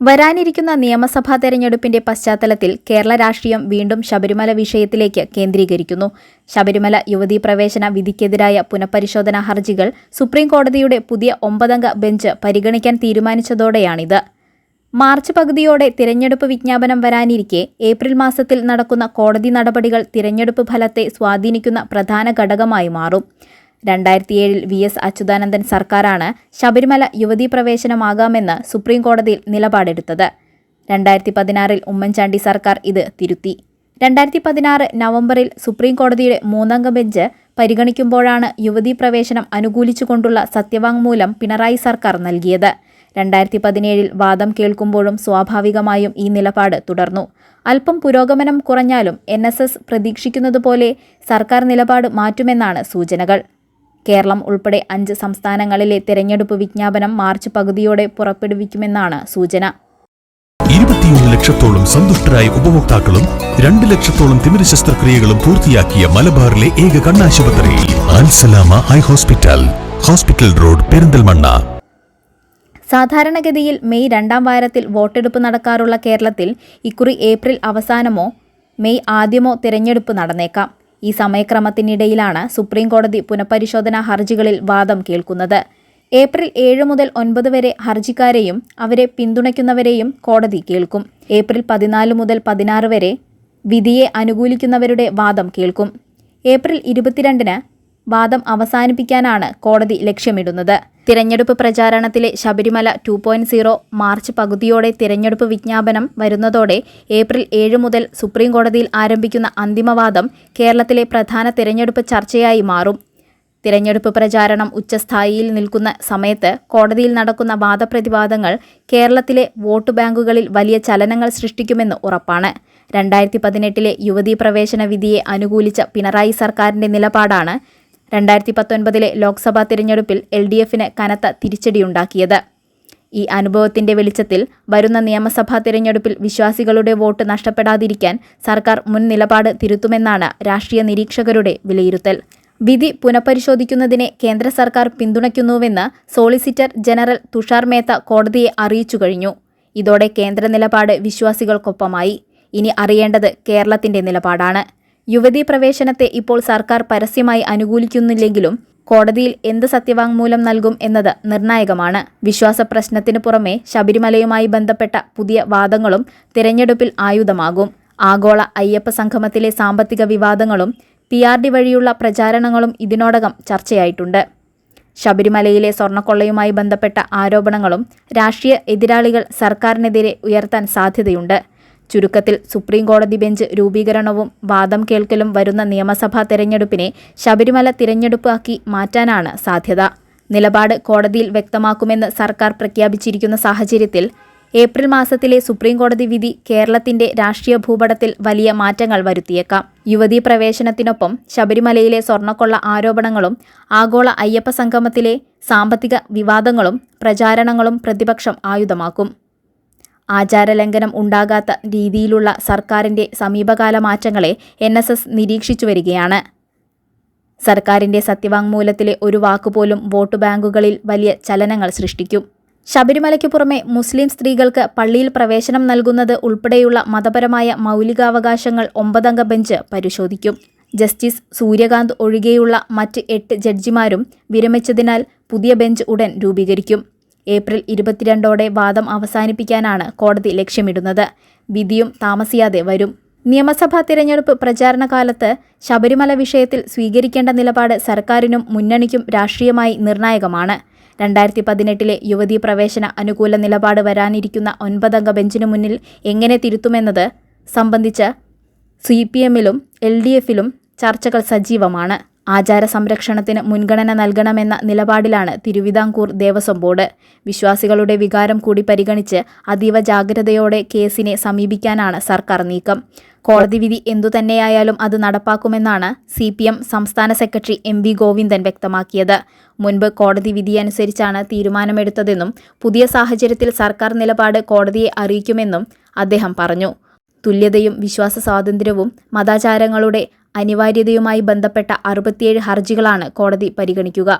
വരാനിരിക്കുന്ന നിയമസഭാ തെരഞ്ഞെടുപ്പിന്റെ പശ്ചാത്തലത്തിൽ കേരള രാഷ്ട്രീയം വീണ്ടും ശബരിമല വിഷയത്തിലേക്ക് കേന്ദ്രീകരിക്കുന്നു. ശബരിമല യുവതീ പ്രവേശന വിധിക്കെതിരായ പുനഃപരിശോധനാ ഹർജികൾ സുപ്രീംകോടതിയുടെ പുതിയ ഒമ്പതംഗ ബെഞ്ച് പരിഗണിക്കാൻ തീരുമാനിച്ചതോടെയാണിത്. മാർച്ച് പകുതിയോടെ തിരഞ്ഞെടുപ്പ് വിജ്ഞാപനം വരാനിരിക്കെ ഏപ്രിൽ മാസത്തിൽ നടക്കുന്ന കോടതി നടപടികൾ തിരഞ്ഞെടുപ്പ് ഫലത്തെ സ്വാധീനിക്കുന്ന പ്രധാന ഘടകമായി മാറും. രണ്ടായിരത്തി ഏഴിൽ വി എസ് അച്യുതാനന്ദൻ സർക്കാരാണ് ശബരിമല യുവതീ പ്രവേശനമാകാമെന്ന് സുപ്രീം കോടതിയിൽ നിലപാടെടുത്തത്. രണ്ടായിരത്തി പതിനാറിൽ ഉമ്മൻചാണ്ടി സർക്കാർ ഇത് തിരുത്തി. രണ്ടായിരത്തി പതിനാറ് നവംബറിൽ സുപ്രീം കോടതിയുടെ മൂന്നംഗ ബെഞ്ച് പരിഗണിക്കുമ്പോഴാണ് യുവതീ പ്രവേശനം അനുകൂലിച്ചുകൊണ്ടുള്ള സത്യവാങ്മൂലം പിണറായി സർക്കാർ നൽകിയത്. രണ്ടായിരത്തി പതിനേഴിൽ വാദം കേൾക്കുമ്പോഴും സ്വാഭാവികമായും ഈ നിലപാട് തുടർന്നു. അല്പം പുരോഗമനം കുറഞ്ഞാലും എൻ പ്രതീക്ഷിക്കുന്നതുപോലെ സർക്കാർ നിലപാട് മാറ്റുമെന്നാണ് സൂചനകൾ. കേരളം ഉൾപ്പെടെ അഞ്ച് സംസ്ഥാനങ്ങളിലെ തെരഞ്ഞെടുപ്പ് വിജ്ഞാപനം മാർച്ച് പകുതിയോടെ പുറപ്പെടുവിക്കുമെന്നാണ് സൂചന. ഇരുപത്തിയൊന്ന് ലക്ഷത്തോളം സന്തുഷ്ടരായ ഉപഭോക്താക്കളും രണ്ട് ലക്ഷത്തോളം തിമിര ശസ്ത്രക്രിയകളും പൂർത്തിയാക്കിയ മലബാറിലെ ഏക കണ്ണാശുപത്രി Alsalama eye hospital hospital road Perinthalmanna. സാധാരണഗതിയിൽ മെയ് രണ്ടാം വാരത്തിൽ വോട്ടെടുപ്പ് നടക്കാറുള്ള കേരളത്തിൽ ഇക്കുറി ഏപ്രിൽ അവസാനമോ മെയ് ആദ്യമോ തിരഞ്ഞെടുപ്പ് നടന്നേക്കാം. ഈ സമയക്രമത്തിനിടയിലാണ് സുപ്രീം കോടതി പുനഃപരിശോധനാ ഹർജികളിൽ വാദം കേൾക്കുന്നത്. ഏപ്രിൽ ഏഴ് മുതൽ ഒൻപത് വരെ ഹർജിക്കാരെയും അവരെ പിന്തുണയ്ക്കുന്നവരെയും കോടതി കേൾക്കും. ഏപ്രിൽ പതിനാല് മുതൽ പതിനാറ് വരെ വിധിയെ അനുകൂലിക്കുന്നവരുടെ വാദം കേൾക്കും. ഏപ്രിൽ ഇരുപത്തിരണ്ടിന് വാദം അവസാനിപ്പിക്കാനാണ് കോടതി ലക്ഷ്യമിടുന്നത്. തിരഞ്ഞെടുപ്പ് പ്രചാരണത്തിലെ Sabarimala two point zero March പകുതിയോടെ തിരഞ്ഞെടുപ്പ് വിജ്ഞാപനം വരുന്നതോടെ ഏപ്രിൽ ഏഴ് മുതൽ സുപ്രീം കോടതിയിൽ ആരംഭിക്കുന്ന അന്തിമവാദം കേരളത്തിലെ പ്രധാന തിരഞ്ഞെടുപ്പ് ചർച്ചയായി മാറും. തിരഞ്ഞെടുപ്പ് പ്രചാരണം ഉച്ചസ്ഥായിയിൽ നിൽക്കുന്ന സമയത്ത് കോടതിയിൽ നടക്കുന്ന വാദപ്രതിവാദങ്ങൾ കേരളത്തിലെ വോട്ട് ബാങ്കുകളിൽ വലിയ ചലനങ്ങൾ സൃഷ്ടിക്കുമെന്ന് ഉറപ്പാണ്. രണ്ടായിരത്തി പതിനെട്ടിലെ യുവതീ പ്രവേശന വിധിയെ അനുകൂലിച്ച പിണറായി സർക്കാരിന്റെ നിലപാടാണ് രണ്ടായിരത്തി പത്തൊൻപതിലെ ലോക്സഭാ തിരഞ്ഞെടുപ്പിൽ എൽ ഡി എഫിന് കനത്ത തിരിച്ചടിയുണ്ടാക്കിയത്. ഈ അനുഭവത്തിന്റെ വെളിച്ചത്തിൽ വരുന്ന നിയമസഭാ തിരഞ്ഞെടുപ്പിൽ വിശ്വാസികളുടെ വോട്ട് നഷ്ടപ്പെടാതിരിക്കാൻ സർക്കാർ മുൻ നിലപാട് തിരുത്തുമെന്നാണ് രാഷ്ട്രീയ നിരീക്ഷകരുടെ വിലയിരുത്തൽ. വിധി പുനഃപരിശോധിക്കുന്നതിനെ കേന്ദ്ര സർക്കാർ പിന്തുണയ്ക്കുന്നുവെന്ന് സോളിസിറ്റർ ജനറൽ തുഷാർ മേത്ത കോടതിയെ അറിയിച്ചു കഴിഞ്ഞു. ഇതോടെ കേന്ദ്ര നിലപാട് വിശ്വാസികൾക്കൊപ്പമായി. ഇനി അറിയേണ്ടത് കേരളത്തിന്റെ നിലപാടാണ്. യുവതീ പ്രവേശനത്തെ ഇപ്പോൾ സർക്കാർ പരസ്യമായി അനുകൂലിക്കുന്നില്ലെങ്കിലും കോടതിയിൽ എന്ത് സത്യവാങ്മൂലം നൽകും എന്നത് നിർണായകമാണ്. വിശ്വാസ പ്രശ്നത്തിന് പുറമെ ശബരിമലയുമായി ബന്ധപ്പെട്ട പുതിയ വാദങ്ങളും തിരഞ്ഞെടുപ്പിൽ ആയുധമാകും. ആഗോള അയ്യപ്പ സംഗമത്തിലെ സാമ്പത്തിക വിവാദങ്ങളും പി ആർ ഡി വഴിയുള്ള പ്രചാരണങ്ങളും ഇതിനോടകം ചർച്ചയായിട്ടുണ്ട്. ശബരിമലയിലെ സ്വർണക്കൊള്ളയുമായി ബന്ധപ്പെട്ട ആരോപണങ്ങളും രാഷ്ട്രീയ എതിരാളികൾ സർക്കാരിനെതിരെ ഉയർത്താൻ സാധ്യതയുണ്ട്. ചുരുക്കത്തിൽ സുപ്രീം കോടതി ബെഞ്ച് രൂപീകരണവും വാദം കേൾക്കലും വരുന്ന നിയമസഭാ തെരഞ്ഞെടുപ്പിനെ ശബരിമല തിരഞ്ഞെടുപ്പാക്കി മാറ്റാനാണ് സാധ്യത. നിലപാട് കോടതിയിൽ വ്യക്തമാക്കുമെന്ന് സർക്കാർ പ്രഖ്യാപിച്ചിരിക്കുന്ന സാഹചര്യത്തിൽ ഏപ്രിൽ മാസത്തിലെ സുപ്രീം കോടതി വിധി കേരളത്തിന്റെ രാഷ്ട്രീയ ഭൂപടത്തിൽ വലിയ മാറ്റങ്ങൾ വരുത്തിയേക്കാം. യുവതീ പ്രവേശനത്തിനൊപ്പം ശബരിമലയിലെ സ്വർണക്കൊള്ള ആരോപണങ്ങളും ആഗോള അയ്യപ്പ സംഗമത്തിലെ സാമ്പത്തിക വിവാദങ്ങളും പ്രചാരണങ്ങളും പ്രതിപക്ഷം ആയുധമാക്കും. ആചാരലംഘനം ഉണ്ടാകാത്ത രീതിയിലുള്ള സർക്കാരിന്റെ സമീപകാല മാറ്റങ്ങളെ എൻ എസ് എസ് നിരീക്ഷിച്ചു വരികയാണ്. സർക്കാരിന്റെ സത്യവാങ്മൂലത്തിലെ ഒരു വാക്കുപോലും വോട്ട് ബാങ്കുകളിൽ വലിയ ചലനങ്ങൾ സൃഷ്ടിക്കും. ശബരിമലയ്ക്ക് പുറമെ മുസ്ലിം സ്ത്രീകൾക്ക് പള്ളിയിൽ പ്രവേശനം നൽകുന്നത് ഉൾപ്പെടെയുള്ള മതപരമായ മൗലികാവകാശങ്ങൾ ഒമ്പതംഗ ബെഞ്ച് പരിശോധിക്കും. ജസ്റ്റിസ് സൂര്യകാന്ത് ഒഴികെയുള്ള മറ്റ് എട്ട് ജഡ്ജിമാരും വിരമിച്ചതിനാൽ പുതിയ ബെഞ്ച് ഉടൻ രൂപീകരിക്കും. ഏപ്രിൽ ഇരുപത്തിരണ്ടോടെ വാദം അവസാനിപ്പിക്കാനാണ് കോടതി ലക്ഷ്യമിടുന്നത്. വിധിയും താമസിയാതെ വരും. നിയമസഭാ തിരഞ്ഞെടുപ്പ് പ്രചാരണ കാലത്ത് ശബരിമല വിഷയത്തിൽ സ്വീകരിക്കേണ്ട നിലപാട് സർക്കാരിനും മുന്നണിക്കും രാഷ്ട്രീയമായി നിർണായകമാണ്. രണ്ടായിരത്തി പതിനെട്ടിലെ യുവതീ പ്രവേശന അനുകൂല നിലപാട് വരാനിരിക്കുന്ന ഒൻപതംഗ ബെഞ്ചിനു മുന്നിൽ എങ്ങനെ തിരുത്തുമെന്നത് സംബന്ധിച്ച് സി പി എമ്മിലും എൽ ഡി എഫിലും ചർച്ചകൾ സജീവമാണ്. ആചാര സംരക്ഷണത്തിന് മുൻഗണന നൽകണമെന്ന നിലപാടിലാണ് തിരുവിതാംകൂർ ദേവസ്വം ബോർഡ്. വിശ്വാസികളുടെ വികാരം കൂടി പരിഗണിച്ച് അതീവ ജാഗ്രതയോടെ കേസിനെ സമീപിക്കാനാണ് സർക്കാർ നീക്കം. കോടതി വിധി എന്തുതന്നെയായാലും അത് നടപ്പാക്കുമെന്നാണ് സി പി എം സംസ്ഥാന സെക്രട്ടറി എം വി ഗോവിന്ദൻ വ്യക്തമാക്കിയത്. മുൻപ് കോടതി വിധിയനുസരിച്ചാണ് തീരുമാനമെടുത്തതെന്നും പുതിയ സാഹചര്യത്തിൽ സർക്കാർ നിലപാട് കോടതിയെ അറിയിക്കുമെന്നും അദ്ദേഹം പറഞ്ഞു. തുല്യതയും വിശ്വാസ സ്വാതന്ത്ര്യവും മതാചാരങ്ങളുടെ അനിവാര്യതയുമായി ബന്ധപ്പെട്ട അറുപത്തിയേഴ് ഹർജികളാണ് കോടതി പരിഗണിക്കുക.